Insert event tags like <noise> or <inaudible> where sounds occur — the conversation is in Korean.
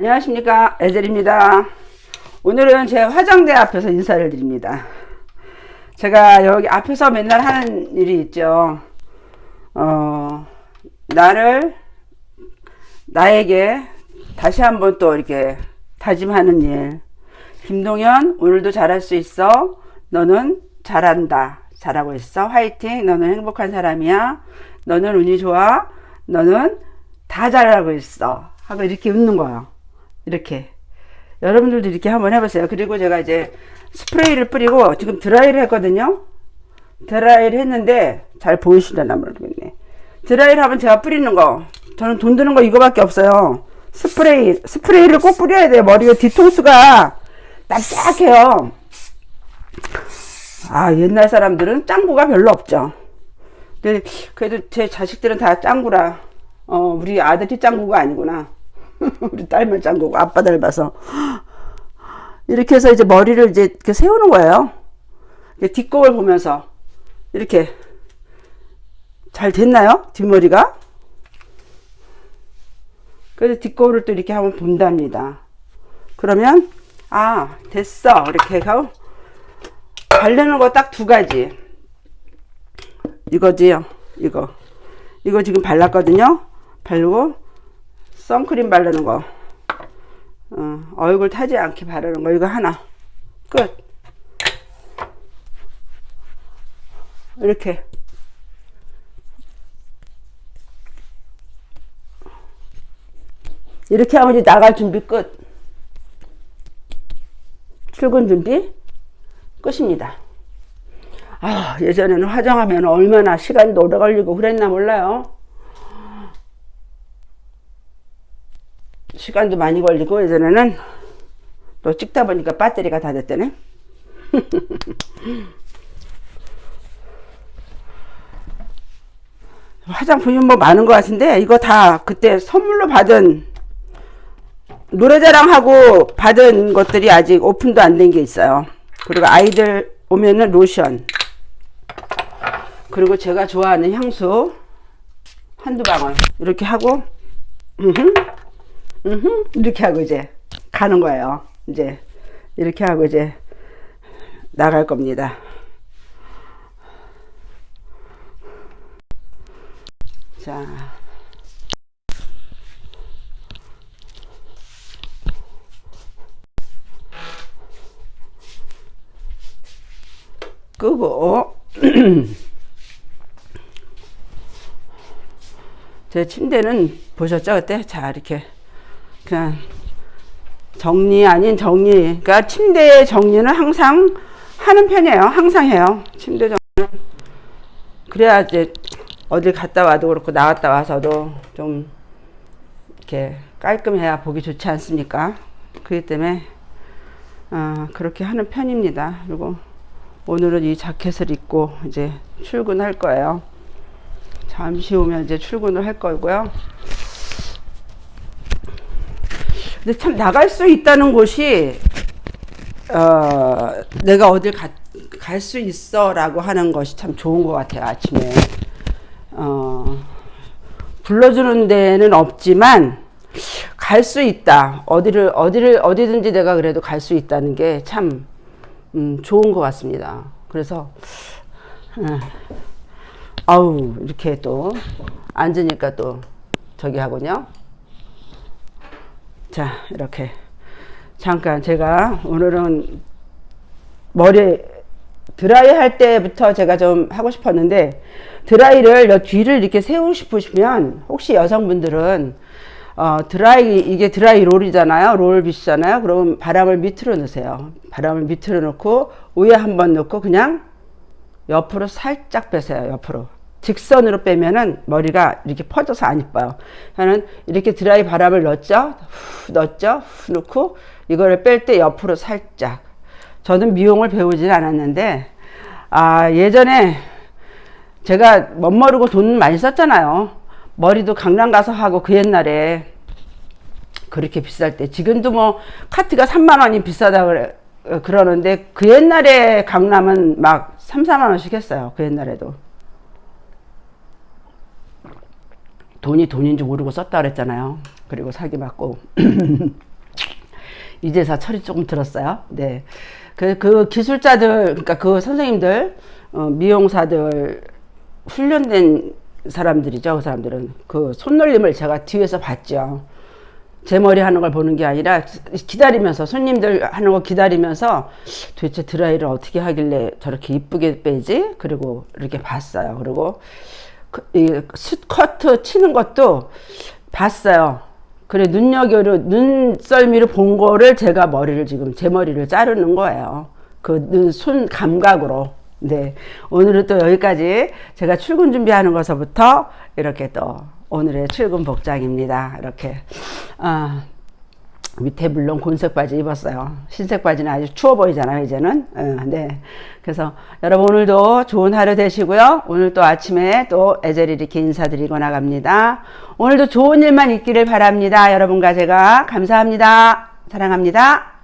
안녕하십니까. 에젤입니다. 오늘은 제 화장대 앞에서 인사를 드립니다. 제가 여기 앞에서 맨날 하는 일이 있죠. 어 나를 나에게 다시 한번 또 이렇게 다짐하는 일. 김동현 오늘도 잘할 수 있어. 너는 잘한다. 잘하고 있어. 화이팅. 너는 행복한 사람이야. 너는 운이 좋아. 너는 다 잘하고 있어. 하고 이렇게 웃는 거예요 이렇게. 여러분들도 이렇게 한번 해보세요. 그리고 제가 이제 스프레이를 뿌리고 지금 드라이를 했거든요. 드라이를 했는데 잘 보이시려나 모르겠네. 드라이를 하면 제가 뿌리는 거. 저는 돈 드는 거 이거밖에 없어요. 스프레이 스프레이를 꼭 뿌려야 돼요. 머리가 뒤통수가 납작해요. 아 옛날 사람들은 짱구가 별로 없죠. 근데 그래도 제 자식들은 다 짱구라. 어 우리 아들이 짱구가 아니구나 <laughs> 우리 딸만 짱구고 아빠 닮아서. 이렇게 해서 이제 머리를 이제 이렇게 세우는 거예요. 뒷거울 보면서. 이렇게. 잘 됐나요? 뒷머리가? 그래서 뒷거울을 또 이렇게 한번 본답니다. 그러면 아 됐어. 이렇게 하고 바르는 거 딱 두 가지. 이거지요. 이거. 이거 지금 발랐거든요. 바르고 선크림 바르는 거. 어, 얼굴 타지 않게 바르는 거. 이거 하나. 끝. 이렇게. 이렇게 하면 이제 나갈 준비 끝. 출근 준비 끝입니다. 아, 예전에는 화장하면 얼마나 시간도 오래 걸리고 그랬나 몰라요. 시간도 많이 걸리고 예전에는 또 찍다 보니까 배터리가 다 됐다네. <laughs> 화장품이 뭐 많은 것 같은데 이거 다 그때 선물로 받은 노래자랑하고 받은 것들이 아직 오픈도 안 된 게 있어요. 그리고 아이들 오면은 로션. 그리고 제가 좋아하는 향수 한두 방울 이렇게 하고 음흠, 이렇게 하고 이제 가는 거예요. 이제 이렇게 하고 이제 나갈 겁니다. 자. 끄고 <clears throat> 제 침대는 보셨죠 그때 자 이렇게 그냥 정리 아닌 정리. 그러니까 침대 정리는 항상 하는 편이에요. 항상 해요. 침대 정리 그래야 이제 어딜 갔다 와도 그렇고 나갔다 와서도 좀 이렇게 깔끔해야 보기 좋지 않습니까? 그렇기 때문에 어, 그렇게 하는 편입니다. 그리고 오늘은 이 자켓을 입고 이제 출근할 거예요. 잠시 후면 이제 출근을 할 거고요. 근데 참 나갈 수 있다는 곳이 어, 내가 어딜 갈 수 있어라고 하는 것이 참 좋은 것 같아요. 아침에 어, 불러주는 데는 없지만 갈 수 있다. 어디를 어디를 어디든지 내가 그래도 갈 수 있다는 게참 음, 좋은 것 같습니다. 그래서 음, 아우 이렇게 또 앉으니까 또 저기 하군요. 자 이렇게 잠깐 제가 오늘은 머리 드라이 할 때부터 제가 좀 하고 싶었는데 드라이를 뒤를 이렇게 세우고 싶으시면 혹시 여성분들은 어, 드라이, 이게 드라이 롤이잖아요. 롤빗이잖아요. 그럼 바람을 밑으로 넣으세요. 바람을 밑으로 넣고, 위에 한번 넣고, 그냥 옆으로 살짝 빼세요. 옆으로. 직선으로 빼면은 머리가 이렇게 퍼져서 안 이뻐요. 저는 이렇게 드라이 바람을 넣었죠? 후, 넣었죠? 후 넣고, 이거를 뺄 때 옆으로 살짝. 저는 미용을 배우진 않았는데, 아, 예전에 제가 멋모르고 돈 많이 썼잖아요. 머리도 강남 가서 하고 그 옛날에 그렇게 비쌀 때 지금도 뭐 카트가 3만 원이 비싸다 그래 그러는데 그 옛날에 강남은 막 3, 4만 원씩 했어요. 그 옛날에도. 돈이 돈인지 모르고 썼다 그랬잖아요. 그리고 사기 맞고. <clears throat> 이제서 철이 조금 들었어요. 네. 그, 그 기술자들, 그러니까 그 선생님들, 어, 미용사들, 훈련된 사람들이죠. 그 사람들은. 그 손놀림을 제가 뒤에서 봤죠. 제 머리 하는 걸 보는 게 아니라 기다리면서, 손님들 하는 거 기다리면서 도대체 드라이를 어떻게 하길래 저렇게 이쁘게 빼지? 그리고 이렇게 봤어요. 그리고 그, 이 스커트 치는 것도 봤어요. 그래 눈여겨로 눈썰미로 본 거를 제가 머리를 지금 제 머리를 자르는 거예요. 그 손 감각으로. 네 오늘은 또 여기까지 제가 출근 준비하는 것서부터 이렇게 또 오늘의 출근 복장입니다. 이렇게 아. 밑에 물론 곤색 바지 입었어요. 흰색 바지는 아주 추워 보이잖아요, 이제는. 어, 네. 그래서 여러분 오늘도 좋은 하루 되시고요. 오늘 또 아침에 또 에젤이 이렇게 인사드리고 나갑니다. 오늘도 좋은 일만 있기를 바랍니다. 여러분과 제가 감사합니다. 사랑합니다.